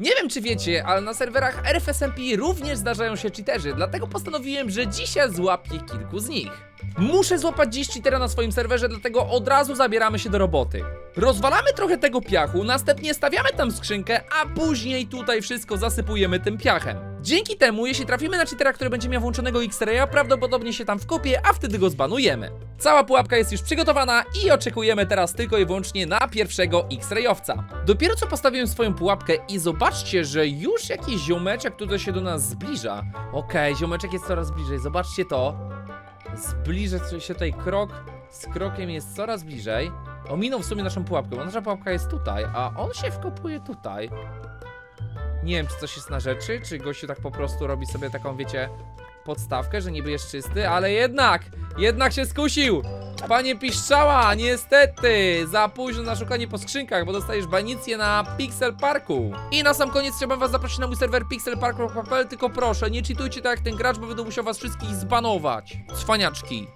Nie wiem czy wiecie, ale na serwerach RFSMP również zdarzają się cheaterzy, dlatego postanowiłem, że dzisiaj złapię kilku z nich. Muszę złapać dziś cheatera na swoim serwerze, dlatego od razu zabieramy się do roboty. Rozwalamy trochę tego piachu, następnie stawiamy tam skrzynkę, a później tutaj wszystko zasypujemy tym piachem. Dzięki temu, jeśli trafimy na cheatera, który będzie miał włączonego X-Raya, prawdopodobnie się tam wkopie, a wtedy go zbanujemy. Cała pułapka jest już przygotowana i oczekujemy teraz tylko i wyłącznie na pierwszego X-Rayowca. Dopiero co postawiłem swoją pułapkę i zobaczcie, że już jakiś ziomeczek tutaj się do nas zbliża. Okej, ziomeczek jest coraz bliżej, zobaczcie to. Zbliża się tutaj krok z krokiem jest coraz bliżej. Ominął w sumie naszą pułapkę, bo nasza pułapka jest tutaj, a on się wkopuje tutaj. Nie wiem, czy coś jest na rzeczy, czy gościu tak po prostu robi sobie taką, wiecie, podstawkę, że niby jest czysty, ale jednak, jednak się skusił! Panie Piszczała, niestety, za późno na szukanie po skrzynkach, bo dostajesz banicję na Pixel Parku. I na sam koniec chciałbym was zaprosić na mój serwer pixelpark.pl, tylko proszę, nie cheatujcie tak jak ten gracz, bo będę musiał was wszystkich zbanować. Cwaniaczki.